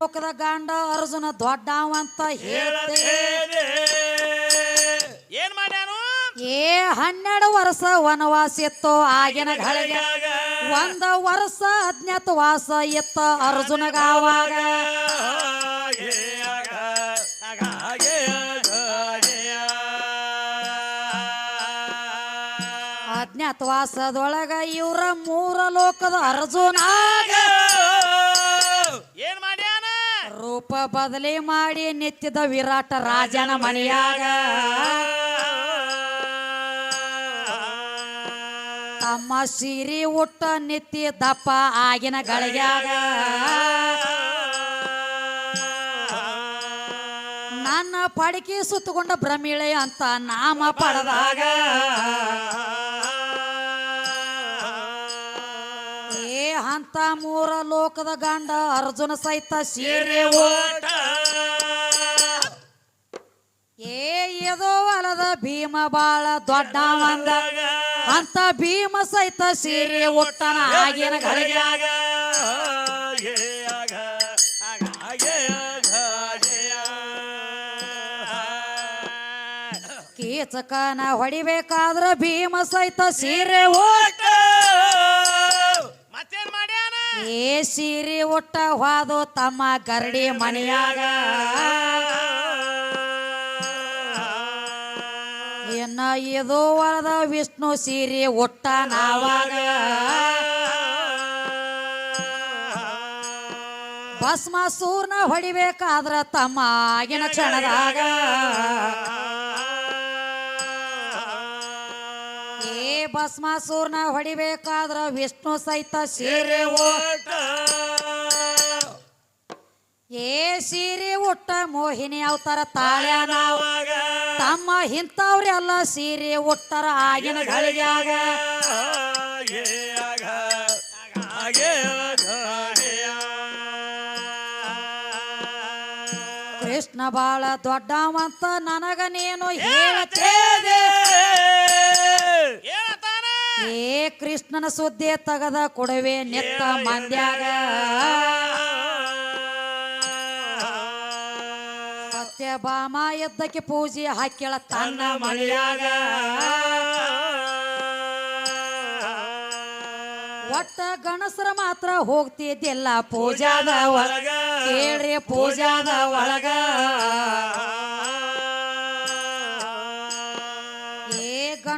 ಲೋಕದ ಗಂಡ ಅರ್ಜುನ ದೊಡ್ಡವ ಅಂತ ಹೇಳ್ತೇನೆ ಏನ್ ಮಾಡ್ಯಾನು? ಏ ಹನ್ನೆರಡು ವರ್ಷ ವನವಾಸ ಇತ್ತು ಆಗಿನ ಗಳಿಗೆ ಒಂದ ವರ್ಷ ಅಜ್ಞಾತವಾಸ ಇತ್ತ ಅರ್ಜುನಗ ಆವಾಗ ಅಜ್ಞಾತವಾಸದೊಳಗ ಇವರ ಮೂರ ಲೋಕದ ಅರ್ಜುನ ರೂಪ ಬದಲಿ ಮಾಡಿ ನೆತ್ತಿದ ವಿರಾಟ ರಾಜನ ಮನೆಯಾಗ. ತಮ್ಮ ಸಿರಿ ಉಟ್ಟ ನೆತ್ತಿ ದಪ್ಪ ಆಗಿನ ಗಳಿಗ್ಯಾಗ ನನ್ನ ಪಡಿಕೆ ಸುತ್ತಕೊಂಡ ಭ್ರಮಿಳೆ ಅಂತ ನಾಮ ಪಡೆದಾಗ. ಅಂತ ಮೂರ ಲೋಕದ ಗಂಡ ಅರ್ಜುನ ಸಹಿತ ಸೀರೆ ಓಟ. ಏ ಎದೋ ಅಲದ ಭೀಮ ಬಾಳ ದೊಡ್ಡವಂದ ಅಂತ ಭೀಮ ಸಹಿತ ಸೇರಿ ಒಟ್ಟನ ಆಗಿನ ಗಳಿಗ್ಯಾಗ ಕೀಚಕನ ಹೊಡಿಬೇಕಾದ್ರ ಭೀಮ ಸಹಿತ ಸೀರೆ ಉಟ್ಟ ಏ ಸೀರೆ ಒಟ್ಟ ಹೋದು ತಮ್ಮ ಗರಡಿ ಮನೆಯಾಗ. ಇನ್ನ ಇದು ವರದ ವಿಷ್ಣು ಸೀರೆ ಒಟ್ಟ ನಾವಾಗ. ಭಸ್ಮಾಸೂರ್ನ ಹೊಡಿಬೇಕಾದ್ರ ತಮ್ಮ ಆಗಿನ ಕ್ಷಣದಾಗ. ಭಸ್ಮಾಸೂರ್ನ ಹೊಡಿಬೇಕಾದ್ರ ವಿಷ್ಣು ಸಹಿತ ಸೀರೆ ಓಟ. ಏ ಸೀರೆ ಉಟ್ಟ ಮೋಹಿನಿ ಅವತಾರ ತಾಳ್ಯಾನ ತಮ್ಮ ಇಂಥವ್ರೆಲ್ಲ ಸೀರೆ ಉಟ್ಟರ ಆಗಿನ ಗಳಿಗ್ಯಾಗ ಕೃಷ್ಣ ಬಾಳ ದೊಡ್ಡವಂತ ನನಗ ನೀನು ಏನಂತಾನ ಏ ಕೃಷ್ಣನ ಸುದ್ದಿ ತಗದ ಕೊಡವೆ ನೆತ್ತ ಮಂದ್ಯಾಗ. ಸತ್ಯಭಾಮ ಎದ್ದಕ್ಕೆ ಪೂಜೆ ಹಾಕ್ಯಳ ತನ್ನ ಮಳೆಯಾಗ ಒಟ್ಟ ಗಣಸರ ಮಾತ್ರ ಹೋಗ್ತಿದ್ದಿಲ್ಲ ಪೂಜಾದ ಒಳಗ. ಕೇಳ್ರಿ ಪೂಜಾದ ಒಳಗ.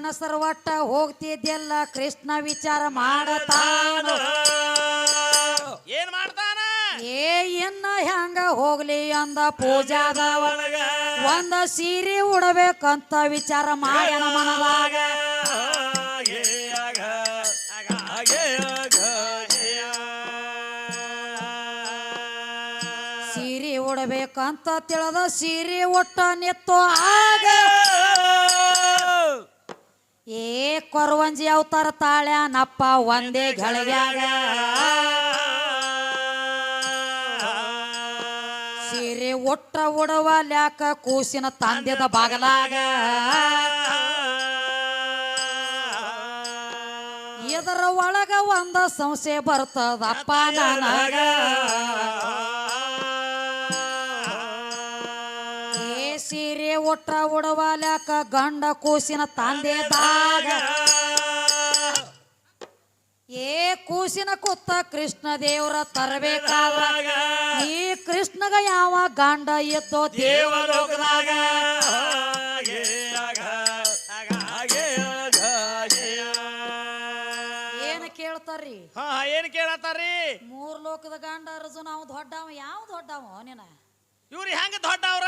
ಒಟ್ಟ ಹೋಗ್ತಿದ್ದಿಲ್ಲ ಕೃಷ್ಣ ವಿಚಾರ ಮಾಡತಾನ? ಏನ್ ಮಾಡ್ತಾನ? ಏ ಇನ್ನ ಹೆಂಗ ಹೋಗ್ಲಿ ಅಂದ ಪೂಜಾದ ಒಳಗ. ಒಂದ ಸೀರೆ ಉಡಬೇಕಂತ ವಿಚಾರ ಮಾಡ್ಯಾನ ಮನದಾಗ. ಸೀರೆ ಉಡಬೇಕಂತ ತಿಳಿದ ಸೀರೆ ಒಟ್ಟ ನಿತ್ತು ಆಗ. ಏ ಕೊರವಂಜಿ ಅವತಾರ ತಾಳ್ಯಾನಪ್ಪ ಒಂದೇ ಗಳಿಗ್ಯಾಗ ಸೀರೆ ಒಟ್ಟ ಉಡವ ಲ್ಯಾಕ ಕೂಸಿನ ತಂದೆದ ಬಾಗಲಾಗ. ಇದರ ಒಳಗ ಒಂದ ಸಂಸ್ಥೆ ಬರ್ತದಪ್ಪ ನನಗ. ಸೀರೆ ಒಟ್ಟ ಉಡವ ಲ್ಯಾಕ ಗಂಡ ಕೂಸಿನ ತಂದೆದಾಗ ಏ ಕೂಸಿನ ಕುತ್ತ ಕೃಷ್ಣ ದೇವರ ತರಬೇಕಾದ ಈ ಕೃಷ್ಣಗ ಯಾವ ಗಂಡ ಎದ್ದೋ ದೇವಲೋಕದಾಗ. ಏನ್ ಕೇಳ್ತಾರ್ರಿ? ಹಾ ಏನ್ ಕೇಳತ್ತಾರ್ರಿ? ಮೂರ್ ಲೋಕದ ಗಂಡ ಅರ್ಜುನ ಅವ್ ದೊಡ್ಡವ ಯಾವ ದೊಡ್ಡವ ನೀನ ಇವ್ರು ಹೆಂಗ ದೊಡ್ಡವ್ರ?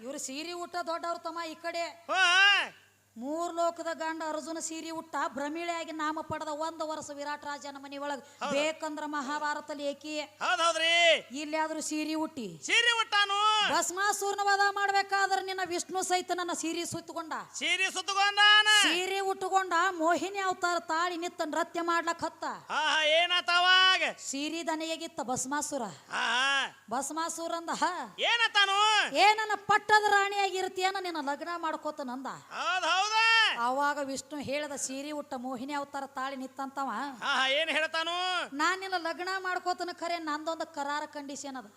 ಇವ್ರು ಸೀರೆ ಊಟ ದೊಡ್ಡವ್ರ ತಮ್ಮ ಈ ಕಡೆ. ಹಾ ಮೂರ್ ಲೋಕದ ಗಂಡ ಅರ್ಜುನ ಸೀರಿ ಉಟ್ಟ ಭ್ರಮಿಳೆಯಾಗಿ ನಾಮ ಪಡೆದ ಒಂದು ವರ್ಷ ವಿರಾಟ್ ರಾಜನ ಮನಿ ಒಳಗ. ಬೇಕಂದ್ರ ಮಹಾಭಾರತ ಹೌದ್ರಿ ಇಲ್ಲಾದ್ರೂ ಸೀರೆ ಉಟ್ಟಿ. ಸೀರೆ ಉಟ್ಟಾನು? ಭಸ್ಮಾಸೂರ್ನ ವಧ ಮಾಡ್ಬೇಕಾದ್ರೆ ನಿನ್ನ ವಿಷ್ಣು ಸಹಿತ ನನ್ನ ಸೀರಿ ಸುತ್ತಕೊಂಡ. ಸೀರಿ ಸುತ್ತಕೊಂಡ ಸೀರೆ ಉಟ್ಟುಕೊಂಡ ಮೋಹಿನಿ ಅವತಾರ ತಾಳಿ ನಿತ್ತ ನೃತ್ಯ ಮಾಡ್ಲಕ್ ಹತ್ತ. ಹಾ ಸೀರಿ ದನೆಯಾಗಿತ್ತ ಭಸ್ಮಾಸುರ. ಭಸ್ಮಾಸುರ ಅಂದ ಏನತ್ತಾನು ಏನನ್ನ ನನ್ನ ಪಟ್ಟದ ರಾಣಿಯಾಗಿರ್ತೀಯನ ನಿನ್ನ ಲಗ್ನ ಮಾಡ್ಕೋತ ನಂದ ಅವಾಗ ವಿಷ್ಣು ಹೇಳಿದ ಸೀರೆ ಉಟ್ಟ ಮೋಹಿನಿ ಅವತಾರ ತಾಳಿ ನಿತ್ತಂತವ ಏನ್ ಹೇಳ್ತಾನು? ನಾನಿಲ್ಲ ಲಗ್ನ ಮಾಡ್ಕೋತನ ಖರೆ ನಂದೊಂದು ಕರಾರ ಕಂಡೀಷನ್ ಅದ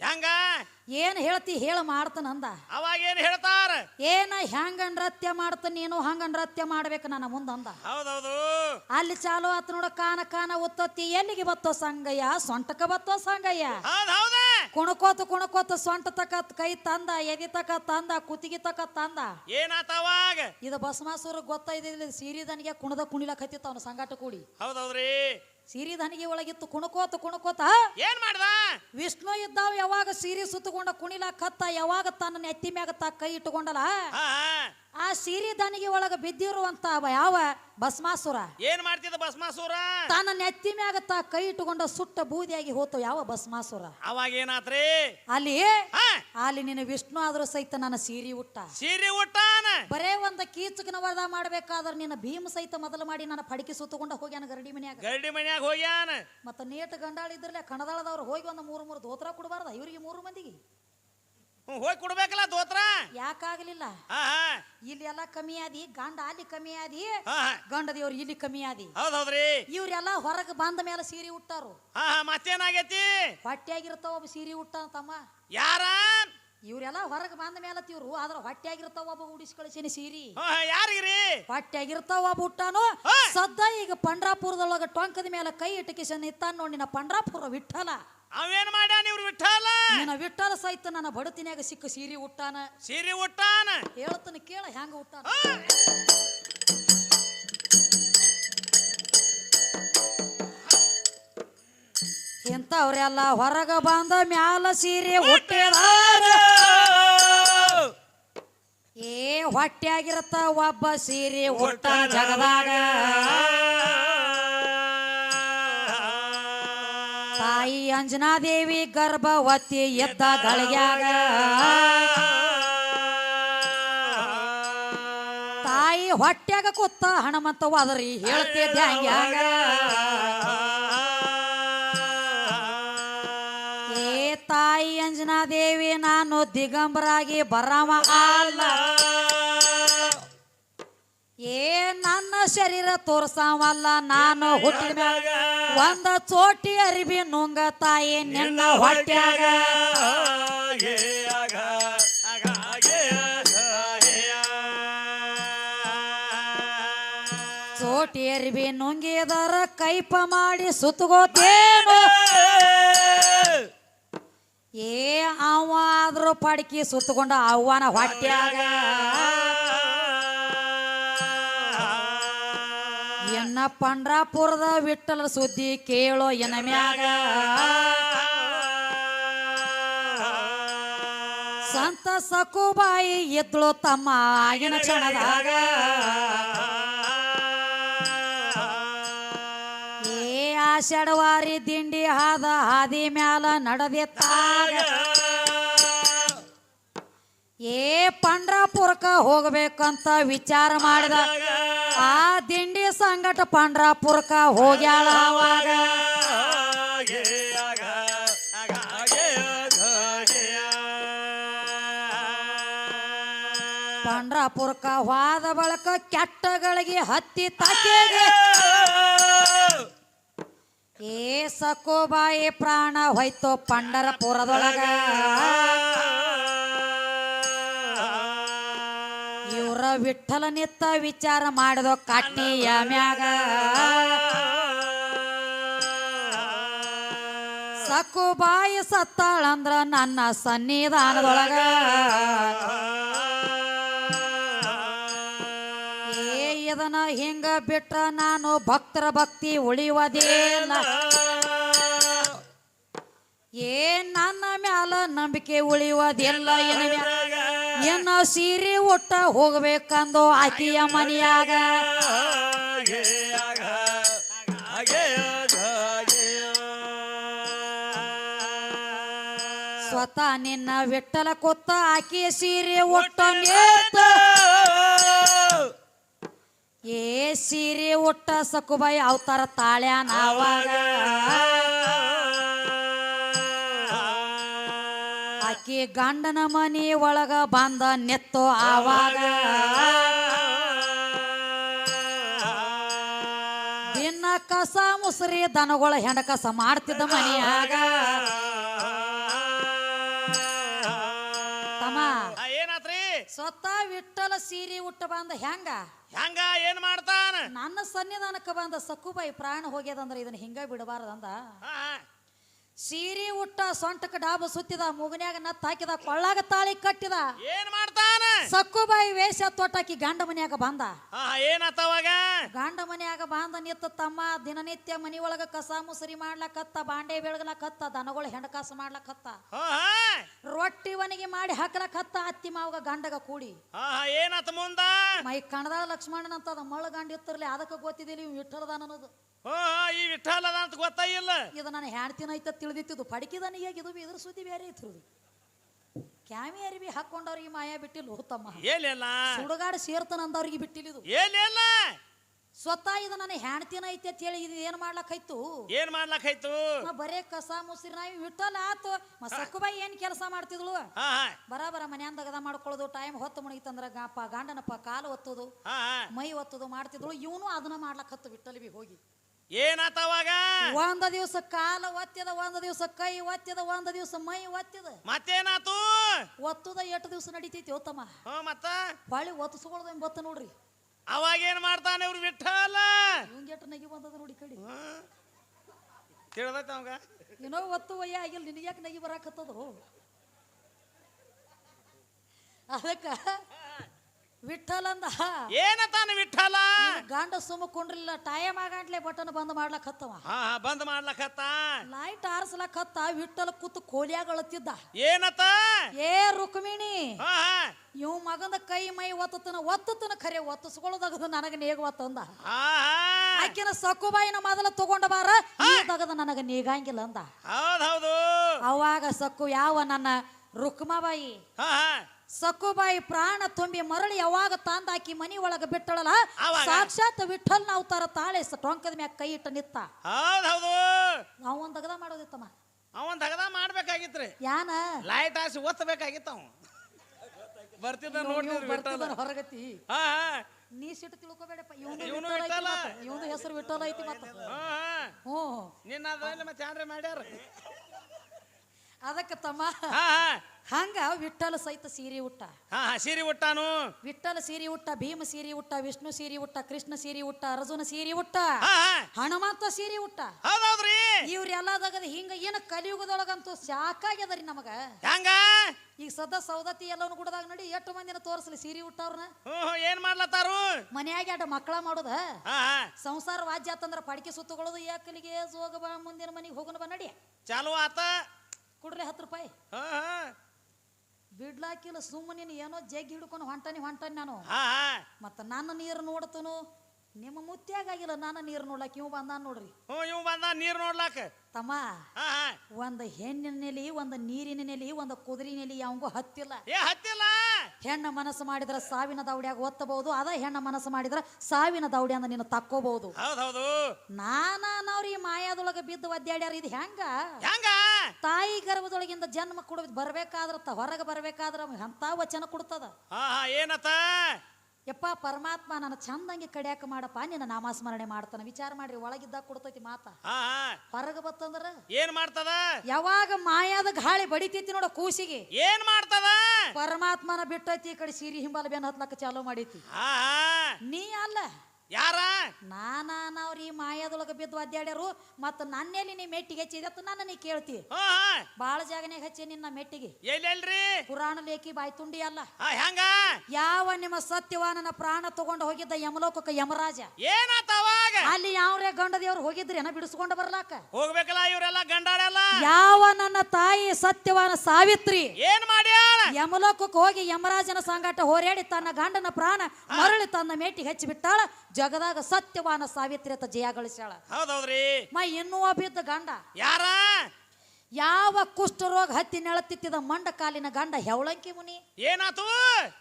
ಹೆಂಗ? ಏನ್ ಹೇಳ್ತಿ ಹೇಳ ಮಾಡ್ತಾನ ಅಂದ. ಅವಾಗ ಏನ್ ಹೇಳ್ತಾರ? ಏನ ಹೆಂಗ ನೃತ್ಯ ಮಾಡ್ತ ನೀನು ಹಂಗ ನೃತ್ಯ ಮಾಡ್ಬೇಕು ನನ್ನ ಮುಂದಂದ ಹೌದೌದು. ಅಲ್ಲಿ ಚಾಲು ಆತ ನೋಡ ಕಾನ ಕಾನ ಉತ್ತತ್ತಿ ಎಲ್ಲಿಗೆ ಬತ್ತೋ ಸಂಗಯ್ಯ? ಸೊಂಟಕ ಬತ್ತೋ ಸಂಗಯ್ಯ? ಕುಣಕೋತ ಕುಣಕೋತ ಸೊಂಟ ತಕ ಕೈ ತಂದ ಎದಿ ತಕ ತಂದ ಕುತ್ತಿಗೆ ತಕ ತಂದ. ಏನಾತವಾಗ ಇದು ಬಸಮಾಸುರ ಗೊತ್ತೈದಿಲ್ಲ ಸೀರಿದನಿಗೆ ಕುಣದ ಕುಣಿಲಕ್ ಹತ್ತಿತ್ತ ಅವನ ಸಂಗಾಟ ಕೂಡಿ. ಹೌದೌದ್ರಿ. ಸೀರಿದನಿಗೆ ಒಳಗಿತ್ತು ಕುಣಕೋತ ಕುಣಕೋತ. ಏನ್ ಮಾಡ್ದ? ವಿಷ್ಣು ಇದ್ದಾವ ಯಾವಾಗ ಸೀರೆ ಸುತ್ತಕೊಂಡ ಕುಣಿಲ ಕತ್ತ ಯಾವಾಗ ತನ್ನ ನೆತ್ತಿ ಮ್ಯಾಗ ತ ಕೈ ಇಟ್ಟುಕೊಂಡಲ್ಲ. ಆ ಸೀರೆ ದನಿಗೆ ಒಳಗ ಬಿದ್ದಿರುವಂತ ಯಾವ ಭಸ್ಮಾಸುರ? ಏನ್ ಮಾಡ್ತಿದ್ದ ಭಸ್ಮಾಸುರ? ತನ್ನ ನೆತ್ತಿ ಮ್ಯಾಗ ತ ಕೈ ಇಟ್ಟುಕೊಂಡ ಸುಟ್ಟ ಬೂದಿಯಾಗಿ ಹೋತು ಯಾವ ಭಸ್ಮಾಸುರ? ಅವಾಗ ಏನಾತ್ರಿ? ಅಲ್ಲಿ ಅಲ್ಲಿ ನಿನ್ನ ವಿಷ್ಣು ಆದ್ರೂ ಸಹಿತ ನನ್ನ ಸೀರೆ ಉಟ್ಟ. ಸೀರಿ ಉಟ್ಟ ಬರೇ ಒಂದ ಕೀಚಕನ ವರದ ಮಾಡ್ಬೇಕಾದ್ರ ನಿನ್ನ ಭೀಮ ಸಹಿತ ಮೊದಲು ಮಾಡಿ ನನ್ನ ಪಡಿಕೆ ಸುತ್ತಕೊಂಡ ಹೋಗ್ಯಾನ ಗರಡಿ ಮನ್ಯಾಗ. ಗರಡಿ ಮನ್ಯಾಗ ಹೋಗ್ಯಾನ? ಮತ್ತ ನೇಟ್ ಗಂಡಾಳ ಇದ್ರಲ್ಲ ಕಣದಾಳದವ್ರು ಹೋಗಿ ಒಂದ್ ಮೂರು ಮೂರು ದೋತ್ರ ಕೊಡಬಾರ್ದ ಇವ್ರಿಗೆ ಮೂರು ಮಂದಿಗೆ. ಹ್ಮ್, ಹೋಗಿ ಕೊಡ್ಬೇಕಲ್ಲ ದೋತ್ರ? ಯಾಕಾಗ್ಲಿಲ್ಲ? ಹಾ ಹಾ. ಇಲ್ಲಿ ಎಲ್ಲ ಕಮ್ಮಿ ಆದಿ ಗಂಡ ಅಲ್ಲಿ ಕಮ್ಮಿ ಆದಿ ಹಾ ಹಾ. ಗಂಡ ದೇವ್ರು ಇಲ್ಲಿ ಕಮ್ಮಿ ಆದಿ ಹೌದ್ ಹೌದ್ರಿ. ಇವ್ರೆಲ್ಲ ಹೊರಗೆ ಬಂದ ಮೇಲೆ ಸೀರೆ ಉಟ್ಟಾರು. ಹಾ ಹಾ ಮತ್ತೇನಾಗೈತಿ? ಹೊಟ್ಟೆಯಾಗಿರ್ತಾವ ಒಬ್ಬ ಸೀರೆ ಉಟ್ಟಾನ ತಮ್ಮ ಯಾರ? ಇವ್ರೆಲ್ಲ ಹೊರಗೆ ಬಂದ ಮೇಲೆ ತಿವ್ರು ಆದ್ರ ಹೊಟ್ಟೆಯಾಗಿರ್ತಾವ ಒಬ್ಬ ಉಡಿಸಿ ಕಳಿಸಿನಿ ಸೀರಿ. ಹಾ ಹಾ ಯಾರಿಗ್ರಿ? ಹೊಟ್ಟೆಯಾಗಿರ್ತಾವ ಒಬ್ಬ ಹುಟ್ಟಾನು ಹಾ. ಸದ್ದ ಈಗ ಪಂಡ್ರಾಪುರದೊಳಗ ಟೊಂಕದ ಮೇಲೆ ಕೈ ಇಟ್ಟಕಿಸನ್ ಇತ್ತಾನ ನೋಡಿನ ಪಂಡ್ರಾಪುರ ವಿಠಲ. ಅವೇನ್ ಮಾಡ್ಯಾನ ಇವ್ರು ವಿಠಲ ನಿನ್ನ ವಿಠಲ ಸಹಿತ ನನ್ನ ಬಡತಿನ್ಯಾಗ ಸಿಕ್ಕ ಸೀರೆ ಉಟ್ಟಾನ. ಸೀರೆ ಉಟ್ಟಾನ? ಹೇಳ್ತಾನೆ ಕೇಳ ಹೆಂಗ ಉಟ್ಟಾನ? ಎಂತವ್ರೆಲ್ಲ ಹೊರಗ ಬಂದ ಮ್ಯಾಲ ಸೀರೆ ಹುಟ್ಟಿದಾರ ಏ ಹೊಟ್ಟೆಯಾಗಿರತ್ತ ಒಬ್ಬ ಸೀರೆ ಹುಟ್ಟ ಜಗದಾಗ. ತಾಯಿ ಅಂಜನಾದೇವಿ ಗರ್ಭವತಿ ಎದ್ದ ಗಳಿಗ್ಯಾಗ ತಾಯಿ ಹೊಟ್ಯಾಗ ಕೂತ ಹಣಮಂತ ವಾದರಿ ಹೇಳ್ತಿದ್ದೆ ಹಂಗ್ಯಾಗ ಏ ತಾಯಿ ಅಂಜನಾದೇವಿ, ನಾನು ದಿಗಂಬರಾಗಿ ಬರವ ಅಲ್ಲ. ಏ ನನ್ನ ಶರೀರ ತೋರ್ಸವಲ್ಲ, ನಾನು ಮ್ಯಾಗ. ಒಂದ ಚೋಟಿ ಅರಿಬಿ ನುಂಗ ತಾಯಿ ನಿನ್ನ ಹೊಟ್ಯಾಗ. ಚೋಟಿ ಅರಿಬಿ ನುಂಗಿದರ ಕೈಪ ಮಾಡಿ ಸುತ್ತಗೋತೇನು. ಏ ಅವ ಆದ್ರೂ ಪಡ್ಕಿ ಸುತ್ತಕೊಂಡ ಅವ್ವನ ಹೊಟ್ಯಾಗ. ಎನ್ನ ಪಂಡ್ರಾಪುರದ ವಿಠಲ ಸುದ್ದಿ ಕೇಳೋ ಎನ ಮ್ಯಾಗ. ಸಂತ ಸಕುಬಾಯಿ ಎದ್ಳು ತಮ್ಮ ಆಗಿನ ಕ್ಷಣದಾಗ. ಏ ಆಷಾಢವಾರಿ ದಿಂಡಿ ಹಾದ ಹಾದಿ ಮ್ಯಾಲ ನಡೆದಿತ್ತಾಗ. ಏ ಪಂಡ್ರಾಪುರಕ್ಕ ಹೋಗ್ಬೇಕಂತ ವಿಚಾರ ಮಾಡಿದ. ಆ ದಿಂಡಿ ಸಂಗಟ ಪಂಡ್ರಾಪುರಕ್ಕ ಹೋಗ್ಯಾಳ. ಅವಾಗ ಪಂಡ್ರಾಪುರಕ್ಕ ಹೋದ ಬಳಕ ಕೆಟ್ಟಗಳಿಗೆ ಹತ್ತಿ ತಾಕೆಗೆ ಏ ಸಕೋಬಾಯಿ ಪ್ರಾಣ ಹೋಯ್ತು ಪಂಡರಪುರದೊಳಗ. ಇವ್ರ ವಿಠಲ ನಿತ್ತ ವಿಚಾರ ಮಾಡಿದ ಕಟ್ನಿಯ ಮ್ಯಾಗ. ಸತ್ತಾಳ ಸತ್ತಾಳಂದ್ರ ನನ್ನ ಸನ್ನಿಧಾನದೊಳಗ. ಏ, ಇದನ್ನ ಹಿಂಗ ಬಿಟ್ರ ನಾನು ಭಕ್ತರ ಭಕ್ತಿ ಉಳಿಯುವುದೇನ? ಏ, ನನ್ನ ಮ್ಯಾಲ ನಂಬಿಕೆ ಉಳಿಯುವುದಿಲ್ಲ ಏನ ಏನ ಸೀರೆ ಒಟ್ಟ ಹೋಗ್ಬೇಕಂದು ಆಕೆಯ ಮನೆಯಾಗ. ಸ್ವತಃ ನಿನ್ನ ವಿಠಲ ಕೊತ್ತ ಆಕೆಯ ಸೀರೆ ಒಟ್ಟ ನೇತ. ಏ ಸೀರೆ ಒಟ್ಟ ಸಕುಬಾಯಿ ಅವತಾರ ತಾಳ್ಯಾನ ಅವಾಗ ಆಕಿ ಗಂಡನ ಮನೆ ಒಳಗ ಬಂದ ನೆತ್ತೋ ಆವಾಗ ದಿನ ಕಸ ಮುಸ್ರಿ ದನಗಳ ಹೆಣಕಸ ಮಾಡ್ತಿದ್ದ ಮನೆಯಾಗ ಸ್ವತ ವಿಠಲ ಸೀರೆ ಉಟ್ಟ ಬಂದ ಹೆಂಗ? ಹೆಂಗ ಏನ್ ಮಾಡ್ತಾನ? ನನ್ನ ಸನ್ನಿಧಾನಕ್ಕೆ ಬಂದ ಸಕ್ಕುಬಾಯಿ ಪ್ರಾಣ ಹೋಗ್ಯದಂದ್ರೆ ಇದನ್ನ ಹಿಂಗ ಬಿಡಬಾರ್ದಂದ. ಸೀರೆ ಉಟ್ಟ ಸೊಂಟಕ ಡಾಬ ಸುತ್ತಿದ ಮುಗನ್ಯಾಗ ನತ್ತ ಹಾಕಿದ ಕೊಳ್ಳಾಗ ತಾಳಿ ಕಟ್ಟಿದ. ಏನ್ ಮಾಡ್ತಾನ? ಸಕ್ಕುಬಾಯಿ ವೇಷ ತೊಟ್ಟಾಕಿ ಗಂಡ ಮನ್ಯಾಗ ಬಂದ. ಏನತ್ತವಾಗ ಗಂಡ ಮನ್ಯಾಗ ಬಾಂದ ನಿತ್ತ ತಮ್ಮ ದಿನನಿತ್ಯ ಮನಿಯೊಳಗ ಕಸ ಮುಸರಿ ಮಾಡ್ಲಕತ್ತ ಬಾಂಡೆ ಬೆಳಗ್ಲಕತ್ತ ದನಗಳು ಹೆಣಕಾಸು ಮಾಡ್ಲಕತ್ತ. ರೊಟ್ಟಿ ಒಣಗಿ ಮಾಡಿ ಹಾಕ್ಲಕತ್ತ ಅತ್ತಿ ಮಾವಗ ಗಂಡಗ ಕೂಡಿ. ಏನತ್ತ ಮುಂದ? ಮೈ ಕಣದ ಲಕ್ಷ್ಮಣನ ಅಂತದ ಮಳ್ಳ ಗಂಡ ಇತ್ತಿರ್ಲಿ ಅದಕ್ಕೆ ಗೊತ್ತಿದ್ದೀನಿ ಇವ್ ವಿಠಲದಾನ ಅನ್ನೋದು ಈ ವಿಠಲದ ಅಂತ ಗೊತ್ತಾಯಿಲ್ಲ ಇದು ನಾನು ಹೆಣ್ತಿನ ಐತ ತಿಳಿದಿತ್ತಿದ್ದು. ಈಗ ಇದು ಇದ್ರ ಸುದ್ದಿ ಬೇರೆ ಇತ್ತು ಕ್ಯಾಮಿ ಅರಿವಿ ಹಾಕೊಂಡವ್ರಿಗೆ ಮಾಯಾ ಬಿಟ್ಟಿಲ್ಲ ಹೋತಮ್ಮ ಏನಿಲ್ಲ. ಸುಡುಗಾಡು ಸೇರ್ತಾನ ಅಂದವ್ರಿಗೆ ಬಿಟ್ಟಿಲ್ಲ ಇದು ಏನಿಲ್ಲ. ಸ್ವತಃ ಇದು ನನ್ನ ಹೆಣ್ತಿನ ಐತಿ ಅಂತ ಹೇಳಿ ಇದು ಏನ್ ಮಾಡ್ಲಕ್ಕಾಯ್ತು? ಏನ್ ಮಾಡ್ಲಕ್ಕಾಯ್ತು? ಬರೇ ಕಸ ಮುಸಿರಿ ನಾವು ವಿಠಲ್ ಆತು. ಸಕ್ಕುಬಾಯಿ ಏನ್ ಕೆಲಸ ಮಾಡ್ತಿದ್ಳು ಬರಾಬರ ಮನೆಯಂದ ಗದ ಮಾಡ್ಕೊಳ್ಳೋದು ಟೈಮ್ ಹೊತ್ತು ಮುಣಗಿತಂದ್ರ ಗಾಪ ಗಂಡನಪ್ಪ ಕಾಲು ಒತ್ತೋದು. ಮೈ ಒತ್ತೋದು ಮಾಡ್ತಿದ್ಳು ಇವನು ಅದನ್ನ ಮಾಡ್ಲಕತ್ತು ವಿಠಲ್ ಬಿ ಹೋಗಿ. ಏನಾತವಾಗ ಒಂದ ದಿವಸ ಕಾಲ ಒತ್ತಿದ ಒಂದ ದಿವಸ ಕೈ ಒತ್ತಿದ ಒಂದ ದಿವಸ ಮೈ ಒತ್ತಿದ. ಮತ್ತೇನಾತು? ಒತ್ತದ ಎಷ್ಟು ದಿವಸ ನಡೀತೈತಿ ಉತ್ತಮ? ಹ್ಮ್ ಮತ್ತ? ಹೊಳಿ ಬತ್ತ ನೋಡ್ರಿ. ಅವಾಗ ಏನ್ ಮಾಡ್ತಾನೆ ಇವ್ರು ವಿಠಲ ಇವಂಗ ಎಷ್ಟು ನಗಿ ಬಂದದ ನೋಡಿ ಕಡಿ. ಕಡೆ ತಿಳಿದೈತೆ ಅವಂಗ? ಏನೋ ಒತ್ತು ವಯ್ಯ ಆಗಿಲ್ಲ ನಿನಗೆ ಯಾಕೆ ನಗಿ ಬರಾಕತ್ತದ್ರು ಅದಕ್ಕ ವಿಠಲ್ ಅಂದ ಏನತಾನ ವಿಠಲ ಗಂಡ ಸುಮ್ಮ ಕುಂಡ್ರಿಲ್ಲ ಟೈಮ್ ಆಗಂಟ್ಲೆ ಬಟನ್ ಬಂದ್ ಮಾಡ್ಲಕತ್ತವ. ಬಂದ್ ಮಾಡ್ಲಕತ್ತ? ಲೈಟ್ ಆರಿಸ್ಲಕತ್ತ ವಿಠಲ್ ಕೂತು ಕೋಲಿಯಾಗಳತ್ತಿದ್ದ ಏನತ? ಏ ರುಕ್ಮಿಣಿ ಇವ್ ಮಗಂದ ಕೈ ಮೈ ಒತ್ತತನ ಒತ್ತತನ ಖರೆ ಒತ್ತಿಸ್ಕೊಳ್ಳೋದಾಗದು ನನಗ ನೇಗ ಒತ್ತಂದ ಆಕಿನ ಸಕ್ಕುಬಾಯಿನ ಮೊದಲ ತಗೊಂಡ ಬಾರ ತಗದ ನನಗ ನೀಗಂಗಿಲ್ಲ ಅಂದ. ಹೌದು ಅವಾಗ ಸಕ್ಕು ಯಾವ ನನ್ನ ರುಕ್ಮಾಬಾಯಿ? ಸಕ್ಕುಬಾಯಿ ಪ್ರಾಣ ತುಂಬಿ ಮರಳಿ ಯಾವಾಗ ತಂದ ಆಕಿ ಮನಿ ಒಳಗ ಬಿಟ್ಟಳಲ್ಲ? ಸಾಕ್ಷಾತ್ ಸಾಕ್ಷಾತ್ ನಾವು ತರ ತಾಳೆ ಸ- ಟೊಂಕದ ಮ್ಯಾಗ ಕೈ ಇಟ್ಟ ನಿತ್ತ. ಹೌದ್ ಹೌದು. ನಾವು ಒಂದ್ ಅಗದ ಮಾಡೋದಿತ್ತಮ್ಮ. ಅವನ್ ತಗದ ಮಾಡ್ಬೇಕಾಗಿತ್ರಿ. ಯಾನ? ಲೈಟ್ ಹಾಸಿ ಒತ್ತಬೇಕಾಗಿತ್ತ ಅವ. ಬರ್ತಿದ್ದ ನೋಡ್ತಿದ್ರಿ ವಿಠಲ. ಹೊರಗತಿ. ಹಾ ಹಾ. ನೀ ಸಿಟ್ಟು ತಿಳ್ಕೊಬೇಡಪ್ಪ ಇವನು ಇವ್ನು ವಿಠಲ ಐತಿ ವಿಠಲ. ಹೆಸರು ವಿಠಲ ಐತಿ ಮತ್ತ. ಹಾ ಹಾ. ಹ್ಞೂ. ನಿನ್ನ ಅದ್ರಲ್ಲಿ ಮತ್ತೆ ಯಾನ್ರೆ ಮಾಡ್ಯಾರ ಅದಕ್ಕೆ ತಮ್ಮ ಹಾ ಹಾ. ಹಂಗ ವಿಠಲ ಸಹಿತ ಸೀರೆ ಉಟ್ಟ. ಹಾ ಹಾ ಸೀರೆ ಉಟ್ಟಾನು. ವಿಠಲ ಸೀರೆ ಉಟ್ಟ ಭೀಮ ಸೀರೆ ಉಟ್ಟ ವಿಷ್ಣು ಸೀರೆ ಉಟ್ಟ ಕೃಷ್ಣ ಸೀರೆ ಉಟ್ಟ ಅರ್ಜುನ ಸೀರೆ ಉಟ್ಟ. ಹಾ ಹಾ. ಹನುಮಂತ ಸೀರೆ ಉಟ್ಟ. ಹೌದೌದ್ರಿ. ಇವ್ರೆಲ್ಲದಾಗದ ಹಿಂಗ ಏನ ಕಲಿಯುಗದೊಳಗಂತೂ ಸಾಕಾಗ್ಯದ್ರಿ ನಮಗ. ಹಂಗ? ಈಗ ಸದಾ ಸೌದತ್ತಿ ಎಲ್ಲವನ್ನ ಗುಡದಾಗ ನೋಡಿ ಎಷ್ಟು ಮಂದಿನ ತೋರಿಸ್ಲಿ ಸೀರೆ ಉಟ್ಟವ್ರನ್ನ ಏನ್ ಮಾಡ್ಲತ್ತಾರು? ಮನ್ಯಾಗ ಎರಡು ಮಕ್ಕಳ ಮಾಡುದ? ಹಾ ಹಾ. ಸಂಸಾರ ವಾಜ್ಯ ಆತಂದ್ರ ಪಡಿಕೆ ಸುತ್ತಕೊಳ್ಳೋದು ಯಾಕಲಿಗೆ ಜೋಗ ಬಾ ಮುಂದಿನ ಮನೆಗೆ ಹೋಗೋಣ ಬಾ ನಡಿ. ಚಾಲು ಆತ. ಕೊಡ್ರಿ ಹತ್ತು ರೂಪಾಯಿ. ಹಾ ಹಾ. ಬಿಡ್ಲಾಕಿಲ್ಲ ಸುಮ್ಮನೆ ಏನೋ ಜಗ್ಗಿ ಹಿಡ್ಕೊಂಡು ಹೊಂಟಾನಿ ಹೊಂಟಾನಿ ನಾನು. ಹಾ ಹಾ. ಮತ್ತ ನನ್ನ ನೀರು ನೋಡ್ತನು. ನಿಮ್ಮ ಮುತ್ಯಾಗಾಗಿಲ್ಲ ನನ್ನ ನೀರು ನೋಡ್ಲಾಕ ಇವ್ ಬಂದಾನ ನೋಡ್ರಿ. ಹ್ಞೂ ಇವ್ ಬಂದ ನೀರ್ ನೋಡ್ಲಾಕ. ತಮ್ಮ ಹಾ ಹಾ. ಒಂದ್ ಹೆಣ್ಣಿನ ನೆಲಿ ಒಂದು ನೀರಿನ ನೆಲಿ ಒಂದು ಕುದುರೆ ನೆಲಿ ಯಾವಂಗೂ ಹತ್ತಿಲ್ಲ. ಏ ಹತ್ತಿಲ್ಲ. ಹೆಣ್ಣ ಮನಸ್ಸು ಮಾಡಿದ್ರೆ ಸಾವಿನ ದೌಡ್ಯಾಗ ಒತ್ತಬಹುದು ಅದ ಹೆಣ್ಣ ಮನಸ್ಸು ಮಾಡಿದ್ರೆ ಸಾವಿನ ದೌಡಿ ಅಂದ ನೀನು ತಕ್ಕೋಬಹುದು. ಹೌದ್ ಹೌದು ನಾನಾನವ್ರು ಈ ಮಾಯಾದೊಳಗೆ ಬಿದ್ದು ಒದ್ದಾಡ್ಯಾರ ಇದು ಹೆಂಗ? ಹೆಂಗ? ತಾಯಿ ಗರ್ಭದೊಳಗಿಂದ ಜನ್ಮ ಕೊಡ ಬರ್ಬೇಕಾದ್ರ ಹೊರಗೆ ಬರ್ಬೇಕಾದ್ರ ಅಂತ ವಚನ ಕೊಡ್ತದ. ಏನತ್ತ ಯಪ್ಪ ಪರಮಾತ್ಮ ನನ್ನ ಚಂದಂಗೆ ಕಡಿಯಾಕ ಮಾಡಪ್ಪ ನಿನ್ನ ನಾಮಸ್ಮರಣೆ ಮಾಡ್ತಾನೆ. ವಿಚಾರ ಮಾಡ್ರಿ ಒಳಗಿದ್ದಾಗ ಕೊಡ್ತೈತಿ ಮಾತ. ಹೊರಗೆ ಬತ್ತಂದ್ರ? ಏನ್ ಮಾಡ್ತದ? ಯಾವಾಗ ಮಾಯಾದ ಗಾಳಿ ಬಡಿತೈತಿ ನೋಡ ಕೂಸಿಗೆ. ಏನ್ ಮಾಡ್ತದ? ಪರಮಾತ್ಮನ ಬಿಟ್ಟೈತಿ ಈ ಕಡೆ ಸಿರಿ ಹಿಂಬಾಲ ಬೆನ್ ಹತ್ಲಕ್ಕ ಚಾಲೂ ಮಾಡೈತಿ. ನೀ ಅಲ್ಲ. ಯಾರ? ನಾನಾನವ್ರು ಈ ಮಾಯಾದೊಳಗ ಬಿದ್ದು ಅದ್ಯಾಡ್ಯಾರು ಮತ್ತ ನನ್ನೆಲ್ಲಿ ನೀ ಮೆಟ್ಟಿಗೆ ಹಚ್ಚಿದತ್ತು ನನ್ನ ನೀ ಕೇಳ್ತಿ. ಹಾ ಹಾ. ಬಾಳ ಜಾಗನೇ ಹಚ್ಚಿ ನಿನ್ನ ಮೆಟ್ಟಿಗೆ. ಎಲ್ಲೆಲ್ರಿ? ಪುರಾಣ ಲೇಖಿ ಬಾಯಿ ತುಂಡಿ ಅಲ್ಲ. ಹಾ ಹೆಂಗ ಯಾವ ನಿಮ್ಮ ಸತ್ಯವಾನನ ಪ್ರಾಣ ತಗೊಂಡು ಹೋಗಿದ್ದ ಯಮಲೋಕಕ್ಕೆ ಯಮರಾಜ? ಏನಾತ ಅವಾಗ? ಅಲ್ಲಿ ಯಾವ್ರೇ ಗಂಡ ದೇವ್ರು ಹೋಗಿದ್ರಿ ಏನ ಬಿಡಿಸ್ಕೊಂಡು ಬರ್ಲಾಕ? ಹೋಗ್ಬೇಕಲ್ಲ ಇವರೆಲ್ಲ ಗಂಡಾರೆಲ್ಲ? ಯಾವ ನನ್ನ ತಾಯಿ ಸತ್ಯವಾನ ಸಾವಿತ್ರಿ? ಏನ್ ಮಾಡ್ಯಾಳ? ಯಮಲೋಕಕ್ಕೆ ಹೋಗಿ ಯಮರಾಜನ ಸಂಗಾಟ ಹೋರಾಡಿ ತನ್ನ ಗಂಡನ ಪ್ರಾಣ ಮರಳಿ ತನ್ನ ಮೇಟಿಗೆ ಹಚ್ಚಿ ಬಿಟ್ಟಾಳ ಜಗದಾಗ ಸತ್ಯವಾನ ಸಾವಿತ್ರಿ ಅಂತ ಜಯ ಗಳಿಸ್ಯಾಳ. ಹೌದೌದ್ರಿ. ಮೈ ಇನ್ನೂ ಬಿದ್ದ ಗಂಡ. ಯಾರ? ಯಾವ ಕುಷ್ಠರೋಗ ಹತ್ತಿ ನೆಳತಿತ್ತಿದ ಮಂಡ ಕಾಲಿನ ಗಂಡ ಹೆವಳಂಕಿ ಮುನಿ? ಏನಾತು?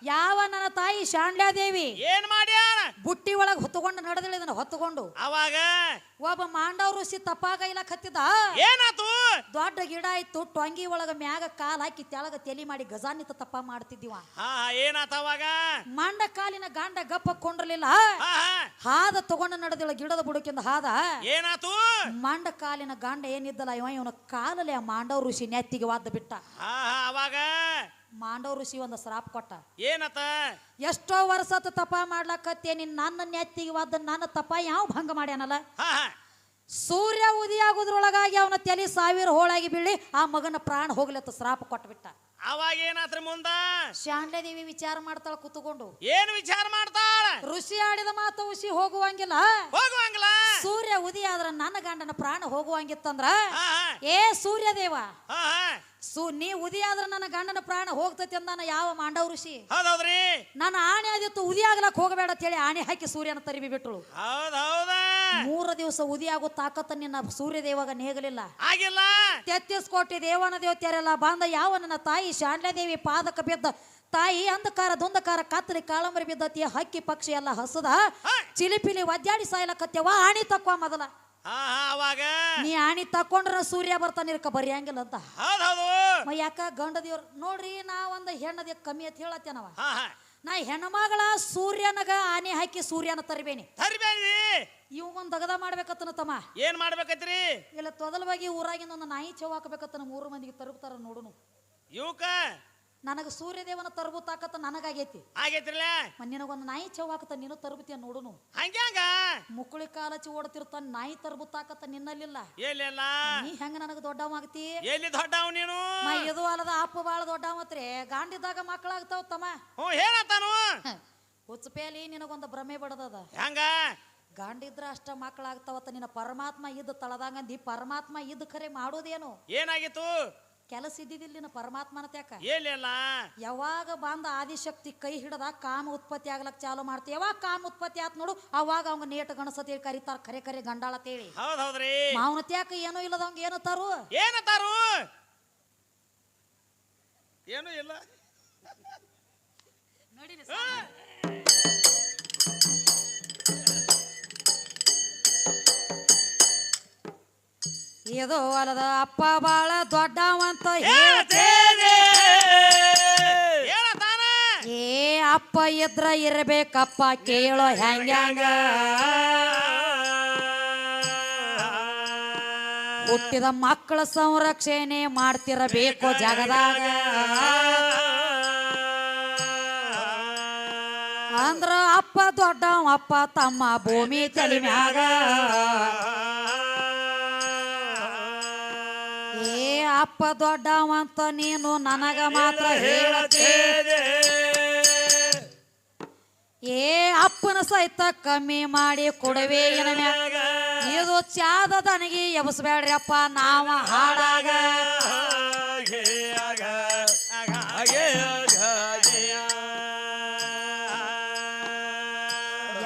ಯಾವ ನನ್ನ ತಾಯಿ ಶಾಂಡ್ಯಾದೇವಿ ಏನ್ ಮಾಡ್ಯಾರ? ಬುಟ್ಟಿ ಒಳಗ ಹೊತ್ತುಕೊಂಡು ಇದನ್ನ ಹೊತ್ತುಕೊಂಡು. ಅವಾಗ? ಒಬ್ಬ ಮಾಂಡವ ಋಷಿ ತಪ್ಪಾಗೈಲಕ್ ಹತ್ತಿದ? ಏನಾತು? ದೊಡ್ಡ ಗಿಡ ಇತ್ತು ಟೊಂಗಿ ಒಳಗ ಮ್ಯಾಗ ಕಾಲ್ ಹಾಕಿ ತೆಳಗ ತೆಲಿ ಮಾಡಿ ಗಜಾನಿತ ತಪ್ಪ ಮಾಡ್ತಿದ್ದೀವ. ಏನಾತ ಅವಾಗ? ಮಂಡ ಕಾಲಿನ ಗಂಡ ಗಪ್ಪ ಕೊಂಡ್ರಲಿಲ್ಲ? ಹಾದ ತಗೊಂಡು ನಡೆದಿಲ್ಲ ಗಿಡದ ಬುಡಕಿಂದ ಹಾದ? ಏನಾತು? ಮಂಡ ಕಾಲಿನ ಗಂಡ ಏನಿದ್ದಲ್ಲ ಇವ ಇವನ ಕಾಲಲ್ಲಿ ಮಾಂಡವ ಋಷಿ ನೆತ್ತಿಗೆ ವಾದ ಬಿಟ್ಟ. ಹಾ ಹಾ ಅವಾಗ? ಮಾಂಡವ ಋಷಿ ಒಂದು ಶ್ರಾಪ್ ಕೊಟ್ಟ. ಏನತ? ಎಷ್ಟೋ ವರ್ಷದ ತಪ ಮಾಡ್ಲಕತ್ತೇನಿ ನನ್ನ ನೆತ್ತಿಗೆ ವಾದ ನನ್ನ ತಪ ಯಾವ ಭಂಗ ಮಾಡ್ಯಾನಲ್ಲ? ಹಾ ಹಾ. ಸೂರ್ಯ ಉದಿಯಾಗುದ್ರೊಳಗಾಗಿ ಅವನ ತಲೆ ಸಾವಿರ ಹೋಳಾಗಿ ಬೀಳಿ ಆ ಮಗನ ಪ್ರಾಣ ಹೋಗ್ಲತ್ತ ಶ್ರಾಪ ಕೊಟ್ಬಿಟ್ಟ. ಅವಾಗ ಏನಾದ್ರ ಮುಂದ? ಶಾಂಡದೇವಿ ವಿಚಾರ ಮಾಡ್ತಾಳ ಕುತ್ಕೊಂಡು. ಏನ್ ವಿಚಾರ ಮಾಡ್ತಾಳ? ಋಷಿ ಆಡಿದ ಮಾತು ಉಸಿ ಹೋಗುವಂಗಿಲ್ಲ. ಹೋಗುವಂಗಿಲ್ಲ? ಸೂರ್ಯ ಉದಯ ಆದ್ರ ನನ್ನ ಗಂಡನ ಪ್ರಾಣ ಹೋಗುವಂಗಿತ್ತಂದ್ರ? ಏ ಸೂರ್ಯದೇವ ದೇವ ಸು ನೀ ಆದ್ರ ನನ್ನ ಗಂಡನ ಪ್ರಾಣ ಹೋಗ್ತೈತಿ ಅಂದಾನ ಯಾವ ಮಾಂಡವ ಋಷಿ? ಹೌದೌದ್ರಿ. ನನ್ನ ಆಣೆ ಆದಿತ್ತು ಉದಿ ಆಗ್ಲಕ್ ಹೋಗಬೇಡ ಅಂತ ಹೇಳಿ ಆಣೆ ಹಾಕಿ ಸೂರ್ಯನ ತರಿಬಿ ಬಿಟ್ಟಳು ಹೌದ್ ಹೌದಾ. ಮೂರು ದಿವಸ ಉದಿ ಆಗೋ ತಾಕತ್ತ ನಿನ್ನ ಸೂರ್ಯ ದೇವಾಗ ನೇಗಲಿಲ್ಲ. ಆಗಿಲ್ಲ. ತೆತ್ತಿಸ್ ಕೋಟಿ ದೇವನ ದೇವತೆಯರೆಲ್ಲ ಬಂದ ಯಾವ ನನ್ನ ತಾಯಿ ಶಾಂಡ್ಲಾದೇವಿ ಪಾದಕ ಬಿದ್ದ ತಾಯಿ ಅಂಧಕಾರ ದುಂದಕಾರ ಕತ್ತಲಿ ಕಾಳಂಬರಿ ಬಿದ್ದತಿ ಹಕ್ಕಿ ಪಕ್ಷಿ ಎಲ್ಲ ಹಸದ ಚಿಲಿಪಿಲಿ ಒದ್ದಾಡಿ ಸಾಯ್ಲಕತ್ಯವ ಆಣಿ ತಕ್ವ ಮೊದಲ. ಅವಾಗ. ನೀ ಆಣಿ ತಕೊಂಡ್ರ ಸೂರ್ಯ ಬರ್ತಾನ ಇರ್ಕ ಬರಿಯಂಗಿಲ್ಲ ಅಂತ. ಯಾಕ ಗಂಡ ದೇವ್ರ ನೋಡ್ರಿ ನಾ ಒಂದ್ ಹೆಣ್ಣದ ಕಮ್ಮಿ ಅಂತ ಹೇಳತ್ತೇನವ. ನಾ ಹೆಣ್ಮಗಳ ಸೂರ್ಯನಗ ಆನೆ ಹಾಕಿ ಸೂರ್ಯನ ತರಬೇನಿ. ತರ್ಬೇಡಿ. ಇವೊಂದು ದಗದ ಮಾಡ್ಬೇಕತ್ತನ ತಮ್ಮ. ಏನ್ ಮಾಡ್ಬೇಕೈತ್ರಿ? ಇಲ್ಲ ತೊದಲವಾಗಿ ಊರಾಗಿಂದ ಒಂದು ನಾಯಿ ಚೌ ಹಾಕಬೇಕತ್ತನ ಮೂರು ಮಂದಿಗೆ ತರುಬ್ತಾರ ನೋಡುನು. ಇವಕ್ಕ ನನಗ ಸೂರ್ಯದೇವನ ತರಬು ತಾಕತ್ತ ನನಗಾಗೈತಿ. ಆಗೈತ್ರಿಲ್ಲ? ನಿನಗೊಂದು ನಾಯಿ ಚೌ ಹಾಕತ್ತ ನೀನು ತರಬುತ್ತಿಯ ನೋಡುನು. ಹಂಗ್ಯಾಂಗ? ಮುಕ್ಕುಳಿ ಕಾಲಚಿ ಓಡ್ತಿರ್ತಾನ ನಾಯಿ ತರಬು ತಾಕತ್ತ ನಿನ್ನಲ್ಲಿಲ್ಲ. ಎಲ್ಲಿಲ್ಲ? ನೀ ಹೆಂಗ ನನಗ ದೊಡ್ಡವ ಆಗ್ತಿ? ಎಲ್ಲಿ ದೊಡ್ಡವ ನೀನು? ಇದು ಅಲ್ಲದ ಅಪ್ಪ ಬಾಳ ದೊಡ್ಡವತ್ರಿ ಗಾಂಡಿದಾಗ ಮಕ್ಕಳಾಗ್ತಾವ ತಮ್ಮ. ಹ್ಞೂ ಹುಚ್ಚಪೇಲಿ ನಿನಗೊಂದು ಭ್ರಮೆ ಬಡದದ. ಹೆಂಗ? ಗಾಂಡಿದ್ರ ಅಷ್ಟ ಮಕ್ಕಳಾಗ್ತಾವತ್ತ ನಿನ್ನ ಪರಮಾತ್ಮ ಇದ್ದ ತಳದಂಗಂದಿ ಪರಮಾತ್ಮ ಇದ್ದ ಖರೆ ಮಾಡೋದೇನು? ಏನಾಗಿತ್ತು? ಕೆಲಸ ಇದ್ದಿದ್ದಿಲ್ಲ ಪರಮಾತ್ಮನ ತ್ಯಾಕ. ಏನಿಲ್ಲ ಯಾವಾಗ ಬಂದ ಆದಿಶಕ್ತಿ ಕೈ ಹಿಡದ ಕಾಮ ಉತ್ಪತ್ತಿ ಆಗ್ಲಕ್ ಚಾಲು ಮಾಡ್ತಿ. ಯಾವಾಗ ಕಾಮ ಉತ್ಪತ್ತಿ ಆತ್ ನೋಡು ಅವಾಗ ಅವಂಗ ನೇಟ ಗಣಸತಿ ಕರಿತಾರ ಖರೆ ಖರೆ ಗಂಡಾಳ ತೇಳಿ ಹೌದ್ ಹೌದ್ರಿ. ಮಾವನ ತ್ಯಾಕ ಏನೂ ಇಲ್ಲದವಂಗ ಏನು ತಾರು. ಏನತ್ತಾರು ಏನು ಇಲ್ಲ. ಇದು ಅಲ್ಲದ ಅಪ್ಪ ಬಾಳ ದೊಡ್ಡವಂತ ಹೇಳ್ತೇನೆ. ಏ ಅಪ್ಪ ಇದ್ರ ಇರ್ಬೇಕಪ್ಪ ಕೇಳೋ ಹೆಂಗ್ಯಾಂಗ ಹುಟ್ಟಿದ ಮಕ್ಕಳ ಸಂರಕ್ಷಣೆ ಮಾಡ್ತಿರಬೇಕು ಜಗದಾಗ. ಅಂದ್ರ ಅಪ್ಪ ದೊಡ್ಡವ ಅಪ್ಪ ತಮ್ಮ ಭೂಮಿ ತಲೆ ಮ್ಯಾಗ. ಅಪ್ಪ ದೊಡ್ಡವಂತ ನೀನು ನನಗ ಮಾತ್ರ ಹೇಳತ್ತೆ ಏ ಅಪ್ಪನ ಸಹಿತ ಕಮ್ಮಿ ಮಾಡಿ ಕೊಡವೆ ಇದು ಚಾದ ನನಗೆ ಎಬಸ್ಬೇಡ್ರಿ ಅಪ್ಪ ನಾವ ಹಾಡಾಗ.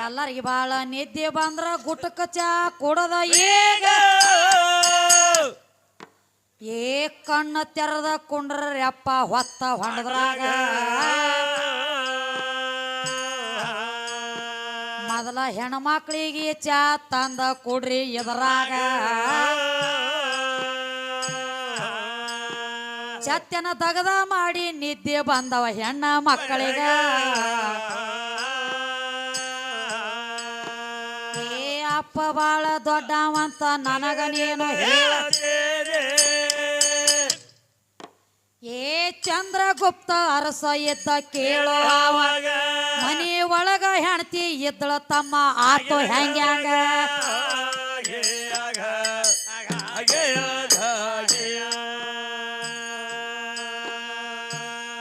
ಎಲ್ಲರಿಗೆ ಬಾಳ ನಿದ್ದೆ ಬಂದ್ರ ಗುಟಕ ಚಾ ಕೊಡದ ಈಗ. ಏ ಕಣ್ಣ ತೆರದ ಕುಂಡ್ರಪ್ಪ ಹೊತ್ತ ಹೊಂಡದ್ರಾಗ. ಮೊದಲ ಹೆಣ್ಮಕ್ಳಿಗೆ ಚಾ ತಂದ ಕೊಡ್ರಿ ಎದರಾಗ. ಚತ್ತನ ತಗದ ಮಾಡಿ ನಿದ್ದೆ ಬಂದವ ಹೆಣ್ಣ ಮಕ್ಕಳಿಗ. ಏ ಅಪ್ಪ ಬಾಳ ದೊಡ್ಡವಂತ, ನನಗ ನೀನು ಹೇಳ ಏ ಚಂದ್ರಗುಪ್ತ ಅರಸ ಇದ್ದ ಕೇಳೋ. ಮನೆ ಒಳಗ ಹೆಣ್ತಿ ಇದ್ದಳ ತಮ್ಮ ಆತು ಹೆಂಗ್ಯಾಂಗ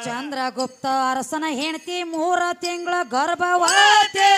ಚಂದ್ರಗುಪ್ತ ಅರಸನ ಹೆಣ್ತಿ ಮೂರ ತಿಂಗಳ ಗರ್ಭವತಿ.